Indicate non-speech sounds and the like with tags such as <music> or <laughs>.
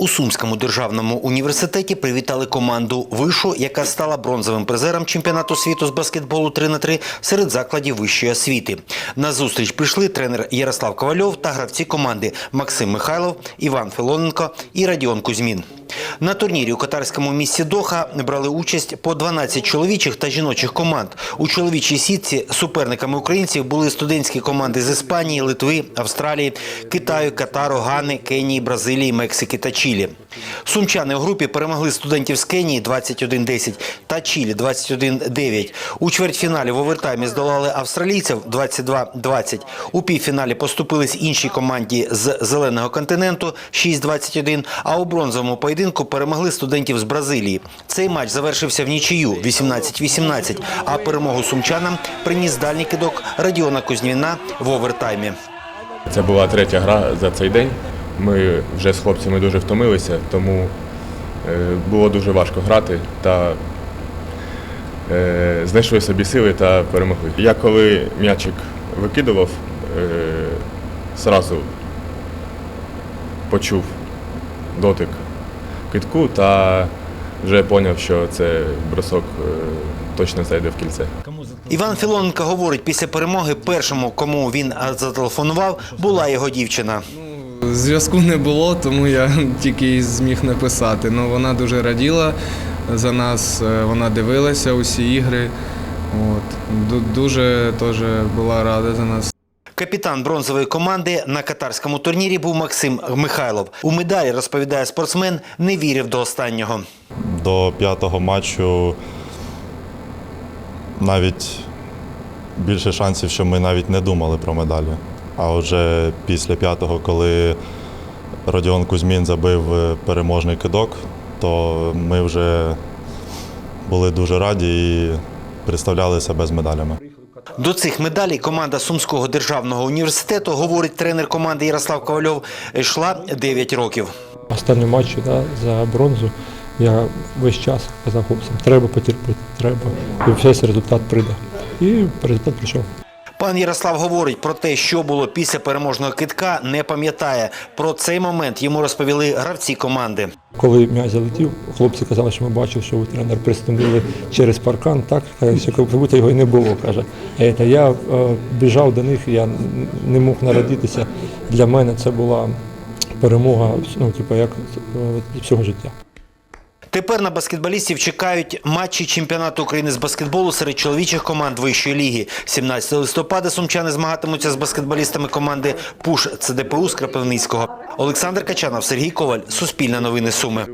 У Сумському державному університеті привітали команду вишу, яка стала бронзовим призером чемпіонату світу з баскетболу 3 на 3 серед закладів вищої освіти. На зустріч прийшли тренер Ярослав Ковальов та гравці команди Максим Михайлов, Іван Філоненко і Радіон Кузьмін. На турнірі у катарському місті Доха брали участь по 12 чоловічих та жіночих команд. У чоловічій сітці суперниками українців були студентські команди з Іспанії, Литви, Австралії, Китаю, Катару, Гани, Кенії, Бразилії, Мексики та Чилі. Сумчани у групі перемогли студентів з Кенії 21-10 та Чилі 21-9. У чвертьфіналі в овертаймі здолали австралійців 22-20. У півфіналі поступились іншій команді з Зеленого континенту 6-21, а у бронзовому поєдинку перемогли студентів з Бразилії. Цей матч завершився в нічию 18-18, а перемогу сумчанам приніс дальній кидок Радіона Кузьміна в овертаймі. Це була третя гра за цей день. Ми вже з хлопцями дуже втомилися, тому е, було дуже важко грати та е, знайшли собі сили та перемогли. Я коли м'ячик викидував, е, зразу почув дотик китку та вже зрозумів, що це бросок е, точно зайде в кільце. Іван Філоненко говорить, після перемоги першому, кому він зателефонував, була його дівчина. Зв'язку не було, тому я <laughs> тільки їй зміг написати. Ну, вона дуже раділа за нас, е, вона дивилася усі ігри. От. Дуже теж була рада за нас. Капітан бронзової команди на катарському турнірі був Максим Михайлов. У медалі, розповідає спортсмен, не вірив до останнього. до п'ятого матчу навіть більше шансів, що ми навіть не думали про медалі. А вже після п'ятого, коли Родіон Кузьмін забив е, переможний кидок, то ми вже були дуже раді і представляли себе з медалями. До цих медалей команда Сумського державного університету, говорить тренер команди Ярослав Ковальов, йшла 9 років. Останні матчі да, за бронзу я весь час казав хлопцям, треба потерпіти, треба. І все результат прийде. І результат прийшов. Пан Ярослав говорить про те, що було після переможного китка, не пам'ятає. Про цей момент йому розповіли гравці команди. Коли м'яч залетів, хлопці казали, що ми бачили, що тренер приступили через паркан, так що будто його і не було. каже. Та я е, біжав до них, я не мог народитися. Для мене це була перемога, ну, типу, як е, всього життя. Тепер на баскетболістів чекають матчі чемпіонату України з баскетболу серед чоловічих команд вищої ліги. 17 листопада сумчани змагатимуться з баскетболістами команди Пуш ЦДПУ з Крапивницького. Олександр Качанов, Сергій Коваль, Суспільне новини Суми.